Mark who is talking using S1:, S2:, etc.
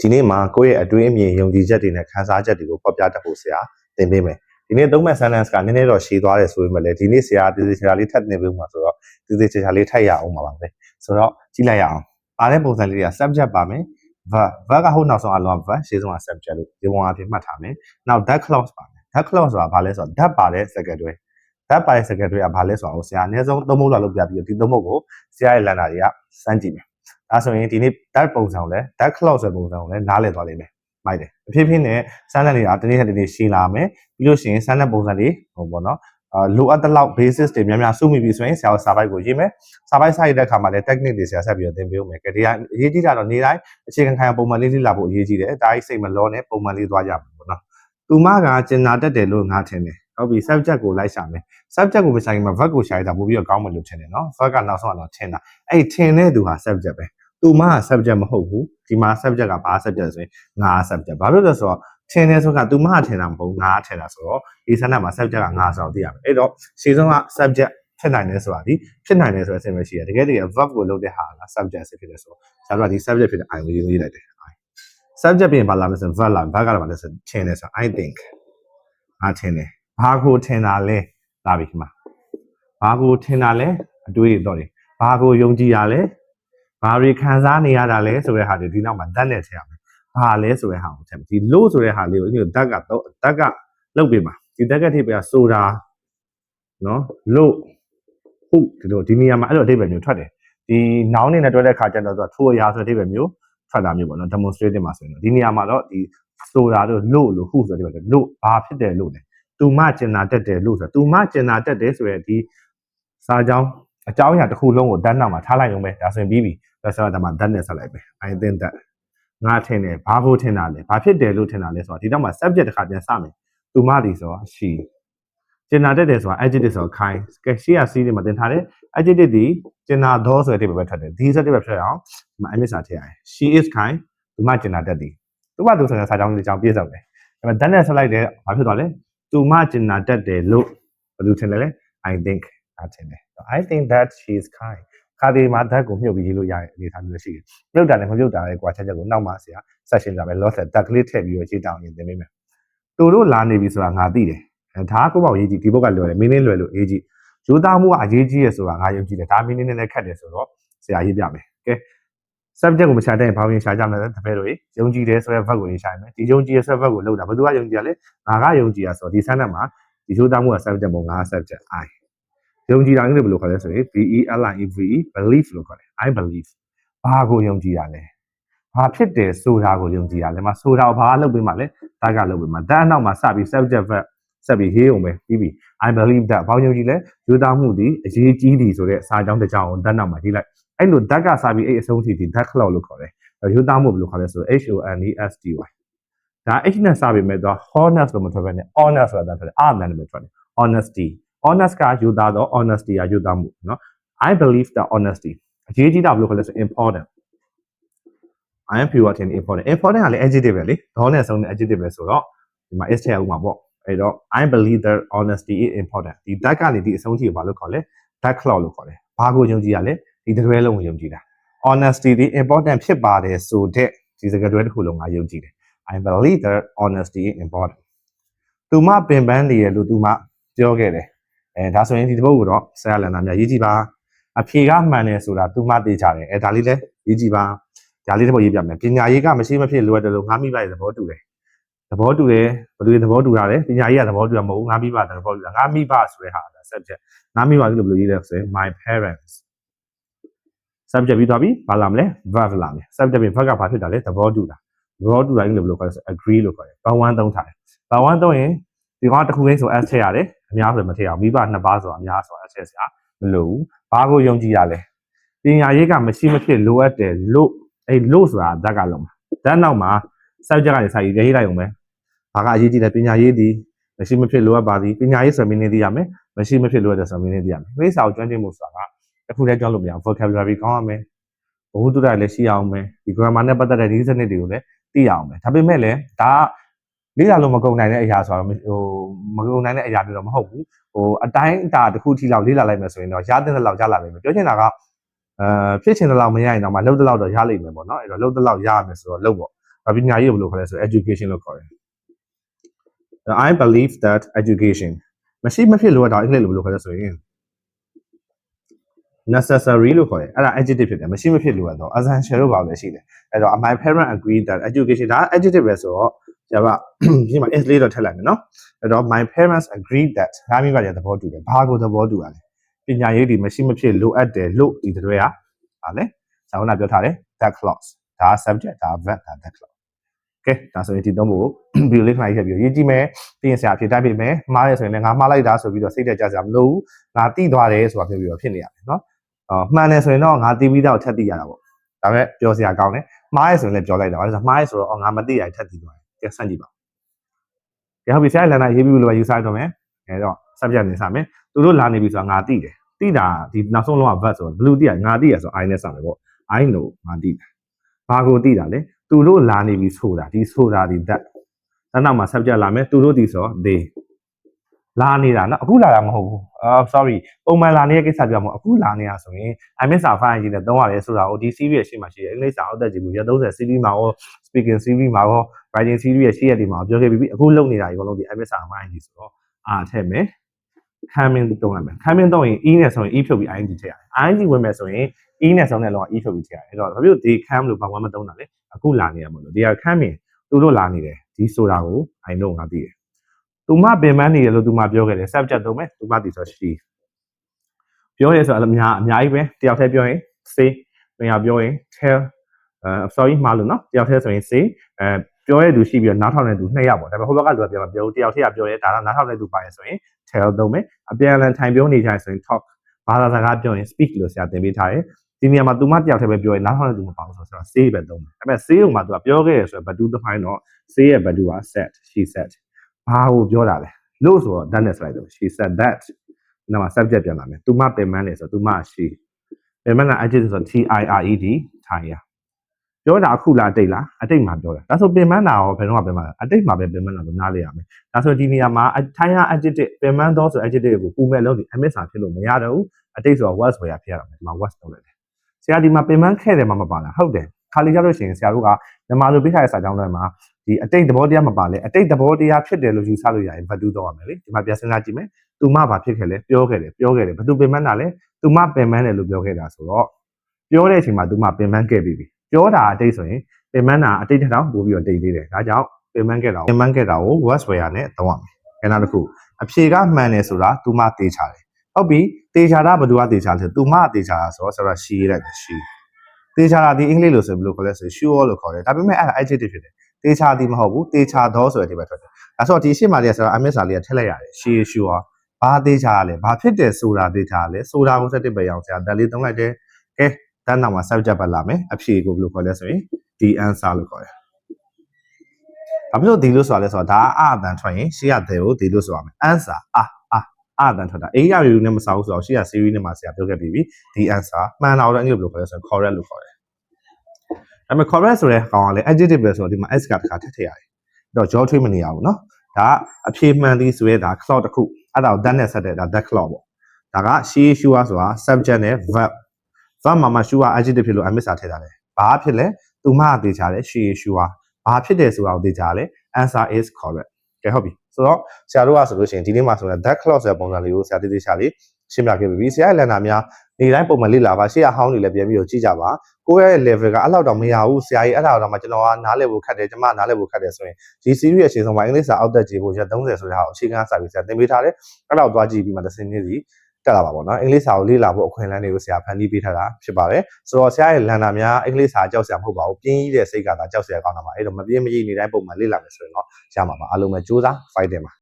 S1: ဒီနေ့မှာကိုယ့်ရဲ့အတွင်းအမြင်ယုံကြည်ချက်တွေနဲ့ခံစားချက်တွေကိုဖော်ပြတတ်ဖို့ဆရာသင်ပေးမယ်ဒီနေ့သုံးမဲ့ sentence ကနည်းနည်းတော့ရှည်သွားတယ်ဆိုပေမဲ့လည်းဒီနေ့ဆရာတည်တည်ချာချာလေးထပ်နေပေးမှာဆိုတော့တည်တည်ချာချာလေးထပ်ရအောင်ပါပါပဲဆိုတော့ကြည့်လိုက်ရအောင်ပါတဲ့ပုံစံလေးတွေက subject ပါမယ် verb verb ကဟိုနောက်ဆုံးအလုံး verb ရှေ့ဆုံးက subject လို့ဒီပုံအဖြစ်မှတ်ထားမယ်နောက် that clause ပါမယ် that clause ဆိုတာဘာလဲဆိုတော့ that ပါတဲ့ second တွဲ that ပါတဲ့ second တွဲကဘာလဲဆိုတော့ဆရာအနည်းဆုံးသုံးဖို့လောက်လုပ်ပြပြီးတော့ဒီသုံးဖို့ကိုဆရာရဲ့လန်နာတွေကစမ်းကြည့်မယ် ဒါဆိုရင်ဒီနေ့ that ပုံစံကိုလည်း that clause ဆိုတဲ့ပုံစံကိုလည်းနားလည်သွားလိမ့်မယ်မိုက်တယ်အဖြစ်ဖြစ်နဲ့စမ်းတဲ့တွေကတနေ့တစ်နေ့ရှင်းလာမယ်ပြီးလို့ရှိရင်စမ်းတဲ့ပုံစံတွေဟိုပေါ့နော်အာလိုအပ်တဲ့လောက် basis တွေများများစုမိပြီဆိုရင်ဆရာစာပိုက်ကိုရေးမယ်စာပိုက်စာရတဲ့အခါမှာလည်း technique တွေဆရာဆက်ပြီးတော့သင်ပေးဦးမယ်ကြဒီကအရေးကြီးတာတော့နေ့တိုင်းအခြေခံခံပုံမှန်လေးလေးလာဖို့အရေးကြီးတယ်ဒါကြီးစိတ်မလောနဲ့ပုံမှန်လေးသွားကြမှာပေါ့နော်သူမကကျင်နာတတ်တယ်လို့ငါထင်တယ်ဟုတ်ပြီ subject ကိုလိုက်ရှာမယ် subject ကိုမရှာရင်မှာ verb ကိုရှာရတာပို့ပြီးတော့ကောင်းမယ်လို့ထင်တယ်နော် verb ကနောက်ဆုံးကတော့ထင်တာအဲ့ထင်တဲ့သူဟာ subject ပဲ သူမက subject မဟုတ်ဘူးဒီမှာ subject ကဘာ subject ဆိုရင်ငါ subject ဘာဖြစ်လို့လဲဆိုတော့ထင်တယ်ဆိုတာ तू မထင်တာမဟုတ်ငါထင်တာဆိုတော့ဒီဆန္ဒမှာ subject ကငါဆိုတော့သိရမယ်အဲ့တော့ရှင်းဆုံးက subject ဖြစ်နိုင်တယ်ဆိုတာဒီဖြစ်နိုင်တယ်ဆိုတဲ့အဆင့်ပဲရှိတယ်တကယ်တကယ် verb ကိုလုပ်တဲ့ဟာက subject ဖြစ်တယ်ဆိုတော့ဆရာတို့ကဒီ subject ဖြစ်တဲ့ I ကိုရေးရေးလိုက်တယ် I subject ပြင်ပါလာမယ်ဆိုရင် verb လာ verb ကလည်းပါလဲဆိုထင်တယ်ဆို I think ငါထင်တယ်ဘာကိုထင်တာလဲလာပြီခင်ဗျဘာကိုထင်တာလဲအတွေးတွေတော့တယ်ဘာကိုယုံကြည်ရလဲ ဘာတွေခံစားနေရတာလဲဆိုတဲ့ဟာတွေဒီနောက်မှာတတ်နဲ့ထည့်ရမယ်ဘာလဲဆိုတဲ့ဟာကိုထည့်မယ်ဒီလို့ဆိုတဲ့ဟာလေးကိုဒီဓာတ်ကတော့ဓာတ်ကလုတ်ပေးမှာဒီဓာတ်ကထိပ်ပဲဆိုတာနော်လို့ဟုတ်ဒီလိုဒီနေရာမှာအဲ့လိုအဓိပ္ပာယ်မျိုးထွက်တယ်ဒီ noun နေနဲ့တွဲတဲ့ခါကျတော့သူကထိုးအရာဆိုတဲ့အဓိပ္ပာယ်မျိုးထွက်တာမျိုးပေါ့နော် demonstrative မှာဆိုရင်တော့ဒီနေရာမှာတော့ဒီဆိုတာတို့လို့လို့ဟုတ်ဆိုတဲ့အဓိပ္ပာယ်လို့ဘာဖြစ်တယ်လို့လဲသူမကျင်နာတက်တယ်လို့ဆိုတော့သူမကျင်နာတက်တယ်ဆိုရယ်ဒီစာကြောင်းအကြောင်းအရာတစ်ခုလုံးကိုတန်းနောက်မှာထားလိုက်ရုံပဲဒါဆိုရင်ပြီးပြီ ဒါဆိုတော့ဒါမှတန်းနဲ့ဆက်လိုက်ပဲ I think that ငါထင်တယ်ဘာဖို့ထင်တာလဲဘာဖြစ်တယ်လို့ထင်တာလဲဆိုတော့ဒီတော့မှ subject တစ်ခါပြန်စမယ်သူမဒီဆိုတော့ she ကျင်နာတက်တယ်ဆိုတာ adjective ဆိုတော့ kind ကဲ she က c တွေမှာတင်ထားတယ် adjective ဒီကျင်နာတော့ဆိုတဲ့အဓိပ္ပာယ်ပဲထွက်တယ်ဒီဆိုတဲ့ပဲဖြစ်အောင်ဒီမှာ image စာထည့်ရတယ် she is kind သူမကျင်နာတက်သည်သူမသူဆိုတဲ့စာကြောင်းလေးကြောင်းပြည့်စုံတယ်ဒါပေမဲ့ that နဲ့ဆက်လိုက်တယ်ဘာဖြစ်သွားလဲသူမကျင်နာတက်တယ်လို့ဘယ်လိုထင်လဲလဲ I think ဒါထင်တယ် I think that she is kind ခါဒီမှာဓာတ်ကိုမြုပ်ပြီးရေးလို့ရတဲ့အနေအထားမျိုးရှိတယ်။မြုပ်တာနဲ့မမြုပ်တာရဲ့ကွာချက်ချက်ကိုနောက်မှဆရာဆက်ရှင်းကြမယ် loss ဓာတ်ကလေးထည့်ပြီးတော့ရေးတောင်းရင်သင်ပေးမယ်။သူတို့လာနေပြီဆိုတာငါသိတယ်။အဲဒါကကိုပေါ့ရေးကြည့်ဒီဘက်ကလွယ်တယ်မင်းင်းလွယ်လို့ရေးကြည့်။ယူသားမှုကအရေးကြီးရဆိုတာငါယုံကြည်တယ်။ဒါမင်းင်းနဲ့ခက်တယ်ဆိုတော့ဆရာရေးပြမယ်။ကဲ subject ကိုမရှာတဲ့ဘာဝင်ရှာကြမလဲတပည့်တို့ယုံကြည်တယ်ဆိုတဲ့ verb ကိုရေးရှာရမယ်။ဒီယုံကြည်ရဆိုတဲ့ verb ကိုလောက်တာဘယ်သူကယုံကြည်ရလဲ။ငါကယုံကြည်ရဆိုတော့ဒီဆန်းတဲ့မှာဒီယူသားမှုက subject ပုံငါ subject I ယုံကြည်တာလည်းဘယ်လိုခေါ်လဲဆိုရင် B E L I E V E believe လို့ခေါ်တယ် I believe ဘာကိုယုံကြည်ရလဲဘာဖြစ်တယ်ဆိုတာကိုယုံကြည်ရလဲမဆိုတာကိုဘာလုပ်ပေးမှလဲတက်ကလုပ်ပေးမှတက်အနောက်မှာစပြီး subject verb ဆက်ပြီးရေးအောင်ပဲပြီးပြီ I believe that ဘာယုံကြည်လဲယူသားမှုဒီအရေးကြီးသည်ဆိုတဲ့စာကြောင်းတစ်ကြောင်းကိုတက်နောက်မှာရေးလိုက်အဲ့လိုတက်ကစပြီးအဲ့အဆုံးထိဒီ that cloud လို့ခေါ်တယ်ယူသားမှုဘယ်လိုခေါ်လဲဆို H O N E S T Y ဒါ H နဲ့စပြီးမဲ့တော့ honest လို့မထွက်ဘဲနဲ့ honest ဆိုတာထွက်တယ်အာမန်လို့ထွက်တယ် honesty honest ကယူသားတော့ honesty ကယူသားမှုเนาะ I believe that honesty အရေးကြီးတာဘယ်လိုခေါ်လဲဆို important I am pure and important important ကလည်း adjective ပဲလေဒေါနဲ့ဆုံးတဲ့ adjective ပဲဆိုတော့ဒီမှာ is ထည့်အောင်ပါပေါ့အဲ့တော့ I believe that honesty is important ဒီ that ကနေဒီအဆုံးထိကိုဘာလို့ခေါ်လဲ that clause လို့ခေါ်တယ်ဘာကိုယုံကြည်ရလဲဒီတစ်တွဲလုံးကိုယုံကြည်တာ honesty ဒီ important ဖြစ်ပါတယ်ဆိုတဲ့ဒီစကားတွဲတစ်ခုလုံးငါယုံကြည်တယ် I believe that honesty is important သူမပင်ပန်းနေရလို့သူမပြောခဲ့တယ် အဲဒါဆိုရင်ဒီတစ်ပုဒ်ကိုတော့ဆရာလန်နာများရေးကြည့်ပါအဖြေကမှန်တယ်ဆိုတာသူမသိကြတယ်အဲဒါလေးလည်းရေးကြည့်ပါဒါလေးတစ်ပုဒ်ရေးပြမယ်ပညာရေးကမရှိမဖြစ်လိုအပ်တယ်လို့ငါမိပါရဲ့သဘောတူတယ်သဘောတူတယ်ဘယ်လိုသဘောတူတာလဲပညာရေးကသဘောတူတာမဟုတ်ဘူးငါမိပါသဘောတူတာငါမိပါဆိုတဲ့ဟာဒါ subject ငါမိပါလို့ဘယ်လိုရေးလဲဆိုရင် my parents subject ပြီးသွားပြီဘာလာမလဲ verb လာမယ် subject ပြီး verb ကဘာဖြစ်တာလဲသဘောတူတာသဘောတူတာကြီးလို့ဘယ်လိုခေါ်လဲဆို agree လို့ခေါ်တယ်ဘာဝန်းသုံးထားတယ်ဘာဝန်းသုံးရင်ဒီကောင်တစ်ခုချင်းဆို s ထည့်ရတယ် အများဆိုမထည့်အောင်မိဘနှစ်ပါးဆိုတာအများဆိုတာ s ထည့်စရာမလိုဘူးဘာကိုယုံကြည်ရလဲပညာရေးကမရှိမဖြစ်လိုအပ်တယ်လို့အဲ့လို့ဆိုတာဓာတ်ကလုံးမှာဓာတ်နောက်မှာ subject ကနေစာရေးရေးလိုက်အောင်ပဲဘာကအရေးကြီးလဲပညာရေးဒီမရှိမဖြစ်လိုအပ်ပါသည်ပညာရေးဆိုမင်းနေသိရမယ်မရှိမဖြစ်လိုအပ်တယ်ဆိုမင်းနေသိရမယ်ခေစာကိုကျွမ်းကျင်မှုဆိုတာကတစ်ခုတည်းကြောင်းလို့မရဘူး vocabulary ကောင်းရမယ်ဘဝတုဒ္ဒလည်းရှိအောင်မယ်ဒီ grammar နဲ့ပတ်သက်တဲ့ဒီစနစ်တွေကိုလည်းသိရအောင်မယ်ဒါပေမဲ့လည်းဒါက လေ့လာလို့မကုန်နိုင်တဲ့အရာဆိုတော့ဟိုမကုန်နိုင်တဲ့အရာတွေတော့မဟုတ်ဘူးဟိုအတိုင်းအတာတစ်ခုထိလောက်လေ့လာလိုက်မယ်ဆိုရင်တော့ရတဲ့လောက်ရလာလိမ့်မယ်ပြောချင်တာကအဲဖြစ်ချင်တဲ့လောက်မရရင်တော့မှလှုပ်တဲ့လောက်တော့ရလိမ့်မယ်ပေါ့နော်အဲ့တော့လှုပ်တဲ့လောက်ရရမယ်ဆိုတော့လှုပ်ပေါ့ပညာရေးကိုဘယ်လိုခေါ်လဲဆိုတော့ education လို့ခေါ်တယ် I believe that education မရှိမဖြစ်လို့တော့အင်္ဂလိပ်လိုဘယ်လိုခေါ်လဲဆိုရင် necessary လို့ခေါ်တယ်အဲ့ဒါ adjective ဖြစ်တယ်မရှိမဖြစ်လို့တော့ essential လို့ပါလို့ရှိတယ်အဲ့တော့ my parent agree that education ဒါ adjective ပဲဆိုတော့ ကျပါဒီမှာ is လေးတော့ထည့်လိုက်မယ်နော်အဲ့တော့ my parents agree that ဒါမျိုးကလည်းသဘောတူတယ်ဘာကိုသဘောတူရလဲပညာရေးဒီမရှိမဖြစ်လိုအပ်တယ်လို့ဒီတွေကဟာလေဇာဝနာပြောထားတယ် that clause ဒါ subject ဒါ verb ဒါ that clause ကဲဒါဆိုရင်ဒီသုံးဖို့ view လေးခဏရေးပြီးရေးကြည့်မယ်ပြင်ဆရာဖြေတတ်ပြီမယ်မှားရဆိုရင်လည်းငါမှားလိုက်တာဆိုပြီးတော့စိတ်တက်ကြစရာမလိုဘူးငါတိသွားတယ်ဆိုတာပြောပြီးတော့ဖြစ်နေရတယ်နော်အော်မှန်တယ်ဆိုရင်တော့ငါတီးပြီးတော့ထက်သိရတာပေါ့ဒါပေမဲ့ပြောစရာကောင်းတယ်မှားရဲဆိုရင်လည်းပြောလိုက်တာဘာလို့လဲဆိုတော့မှားရဲဆိုတော့အော်ငါမသိရရင်ထက်သိသွားတယ် ကဲဆန့်ကြည့်ပါကဲဟုတ်ပြီဆရာလန်နာရေးပြီးလို့ပဲယူဆိုင်တော့မယ်အဲတော့ subject နေစမယ်သူတို့လာနေပြီဆိုတာငါသိတယ်သိတာဒီနောက်ဆုံးလုံးက verb ဆိုတော့ blue သိရငါသိရဆို I နဲ့စမယ်ပေါ့ I know ငါသိတယ်ဘာကိုသိတာလဲသူတို့လာနေပြီဆိုတာဒီဆိုတာဒီ that နောက်မှာ subject လာမယ်သူတို့ဒီဆို they လာနေတာနော်အခုလာတာမဟုတ်ဘူးအာ sorry ပုံမှန်လာနေတဲ့ကိစ္စပြောမှာအခုလာနေတာဆိုရင် IMS စာ file ကြီးနဲ့သုံးရတယ်ဆိုတာကိုဒီ series ရဲ့ရှေ့မှာရှိတယ်အင်္ဂလိပ်စာအောက်တက်ကြည့်လို့ရ30 series မှာရော speaking series မှာရော writing series ရဲ့ရှေ့ရက်ဒီမှာပြောခဲ့ပြီးအခုလုပ်နေတာဒီအကုန်လုံးဒီ IMS စာ file ကြီးဆိုတော့အာထည့်မယ် coming တုံးလိုက်မယ် coming တုံးရင် e နဲ့ဆိုရင် e ဖြုတ်ပြီး ing ထည့်ရတယ် ing ဝင်မယ်ဆိုရင် e နဲ့ဆုံးတဲ့လောက e ဖြုတ်ပြီးထည့်ရတယ်အဲ့တော့ဘာဖြစ်လို့ဒီ cam လို့ဘာမှမသုံးတာလဲအခုလာနေရမလို့ဒီက coming သူတို့လာနေတယ်ဒီဆိုတာကို I know ငါသိတယ်သူမပင်ပန်းနေတယ်လို့သူမပြောခဲ့တယ် subject သုံးမယ်သူမသိဆို she ပြောရဲဆိုတော့အများအများကြီးပဲတယောက်တည်းပြောရင် say နှစ်ယောက်ပြောရင် tell အဲ sorry မှားလို့နော်တယောက်တည်းဆိုရင် say အဲပြောရတဲ့သူရှိပြီးတော့နားထောင်တဲ့သူနှစ်ယောက်ပေါ့ဒါပေမဲ့ဟိုဘက်ကလူကပြောမှာပြောတယောက်တည်းကပြောရဲဒါတော့နားထောင်တဲ့သူပါရဲဆိုရင် tell သုံးမယ်အပြန်အလှန်ထိုင်ပြောနေကြရင်ဆိုရင် talk ဘာသာစကားပြောရင် speak လို့ဆရာသင်ပေးထားတယ်ဒီနေရာမှာသူမတယောက်တည်းပဲပြောရင်နားထောင်တဲ့သူမပါဘူးဆိုတော့ say ပဲသုံးမယ်ဒါပေမဲ့ say ကိုမှသူကပြောခဲ့ရဆိုရင်ဘတ်တူးတစ်ပိုင်းတော့ say ရဲ့ဘတ်တူးက said she said ဘာကိုပြောတာလဲလို့ဆိုတော့ that နဲ့ slide တော့ she said that နောက်မှာ subject ပြန်လာမယ်သူမပင်ပန်းနေဆိုတော့သူမ she ပင်ပန်းက adjective ဆိုတော့ T I R E D ထိုင်ရ ပြောတာအခုလားအတိတ်လားအတိတ်မှာပြောတာဒါဆိုပင်ပန်းတာရောဘယ်တော့မှပင်ပန်းတာအတိတ်မှာပဲပင်ပန်းတာလို့နားလေရမယ်ဒါဆိုဒီနေရာမှာထိုင်ရ adjective ပင်ပန်းတော့ဆို adjective ကိုပူမဲ့လို့ဒီ MS စာဖြစ်လို့မရတော့ဘူးအတိတ်ဆိုတော့ was ဆိုရဖြစ်ရတာမယ်ဒီမှာ was လုပ်လိုက်တယ်ဆရာဒီမှာပင်ပန်းခဲ့တယ်မှမပါလားဟုတ်တယ်ခါလေးကြလို့ရှိရင်ဆရာတို့ကမြန်မာလိုပြထားတဲ့စာကြောင်းတွေမှာဒီအတိတ်သဘောတရားမပါလဲအတိတ်သဘောတရားဖြစ်တယ်လို့ယူဆလို့ရရင်ဘတ်တူးတော့ရမယ်လေဒီမှာပြန်စဉ်းစားကြည့်မယ်သူမဘာဖြစ်ခဲ့လဲပြောခဲ့တယ်ပြောခဲ့တယ်ဘသူပင်ပန်းတာလဲသူမပင်ပန်းတယ်လို့ပြောခဲ့တာဆိုတော့ပြောတဲ့အချိန်မှာသူမပင်ပန်းခဲ့ပြီ ပြောတာအတိတ်ဆိုရင်ပင်ပန်းတာအတိတ်ထက်တောင်ပိုပြီးတော့တိတ်သေးတယ်ဒါကြောင့်ပင်ပန်းခဲ့တာကိုပင်ပန်းခဲ့တာကို was where နဲ့သုံးရမယ်ခဏတစ်ခုအဖြေကမှန်တယ်ဆိုတာသူမသေးချတယ်ဟုတ်ပြီသေချာတာဘသူကသေချာလဲသူမသေချာတာဆိုတော့ဆိုတော့ she လိုက် she သေချာတာဒီအင်္ဂလိပ်လိုဆိုဘယ်လိုခေါ်လဲဆို sure လို့ခေါ်တယ်ဒါပေမဲ့အဲ့ဒါ adjective ဖြစ်တယ်သေချာသည်မဟုတ်ဘူးသေချာတော့ဆိုတဲ့အဓိပ္ပာယ်ထွက်တယ်ဒါဆိုတော့ဒီရှေ့မှာလေးကဆိုတော့ MS စာလေးကထည့်လိုက်ရတယ် she is sure ဘာသေချာလဲဘာဖြစ်တယ်ဆိုတာသေချာလဲဆိုတာကိုစက်တစ်ပဲအောင်ဆရာဒါလေးသုံးလိုက်တယ်ကဲ တန်းနောက်မှာ subject ပဲလာမယ်အဖြေကိုဘယ်လိုခေါ်လဲဆိုရင် the answer လို့ခေါ်တယ်ဘာဖြစ်လို့ဒီလို့ဆိုတာလဲဆိုတော့ဒါအအတန်ထွက်ရင်ရှေ့ရတယ်ကိုဒီလို့ဆိုရမယ် answer အာအာအတန်ထွက်တာအေးရယူနဲ့မစားဘူးဆိုတော့ရှေ့က series နဲ့မှာဆရာပြောခဲ့ပြီးပြီ the answer မှန်တာတော့အင်္ဂလိပ်ဘယ်လိုခေါ်လဲဆိုရင် correct လို့ခေါ်တယ်ဒါပေမဲ့ correct ဆိုတဲ့ကောင်ကလည်း adjective ပဲဆိုတော့ဒီမှာ s ကတစ်ခါထည့်ထည့်ရတယ်အဲ့တော့ jaw ထွေးမနေရဘူးเนาะဒါအဖြေမှန်သည်ဆိုရဲဒါ clause တစ်ခုအဲ့ဒါကို that နဲ့ဆက်တဲ့ဒါ that clause ပေါ့ဒါက she sure ဆိုတာ subject နဲ့ verb verb မှာမှ sure adjective ဖြစ်လို့ I miss တာထည့်ထားတယ်ဘာဖြစ်လဲသူမအသေးချာတယ် she sure ဘာဖြစ်တယ်ဆိုတာကိုသိကြတယ် answer is correct ကဲဟုတ်ပြီဆိုတော့ဆရာတို့ကဆိုလို့ရှိရင်ဒီနေ့မှာဆိုရင် that clause ရဲ့ပုံစံလေးကိုဆရာတိတိကျကျလေးရှင်းပြခဲ့ပြီဆရာရဲ့လန်နာများနေတိုင်းပုံမှန်လေ့လာပါရှေ့အဟောင်းတွေလည်းပြန်ပြီးတော့ကြည့်ကြပါကိုယ့်ရဲ့ level ကအဲ့လောက်တော့မရဘူးဆရာကြီးအဲ့ဒါတော့မှကျွန်တော်ကနားလည်ဖို့ခက်တယ်ကျွန်မနားလည်ဖို့ခက်တယ်ဆိုရင်ဒီ series ရဲ့အချိန်ဆုံးမှာအင်္ဂလိပ်စာအောက်တက်ကြည့်ဖို့ရက်30ဆိုတဲ့ဟာကိုအခြေခံစာပြီးဆရာသင်ပေးထားတယ်အဲ့တော့သွားကြည့်ပြီးမှတစ်စင်းလေးစီ တက်လာပါပေါ့နော်အင်္ဂလိပ်စာကိုလေ့လာဖို့အခွင့်အလမ်းတွေကိုဆရာဖန်တီးပေးထားတာဖြစ်ပါတယ်ဆိုတော့ဆရာရဲ့လန်နာများအင်္ဂလိပ်စာကြောက်ဆရာမဟုတ်ပါဘူးပြင်းကြီးတဲ့စိတ်ကသာကြောက်ဆရာကောင်းတာပါအဲ့တော့မပြင်းမကြီးနေတိုင်းပုံမှန်လေ့လာမယ်ဆိုရင်တော့ရမှာပါအားလုံးပဲစူးစမ်း fight တယ်ပါ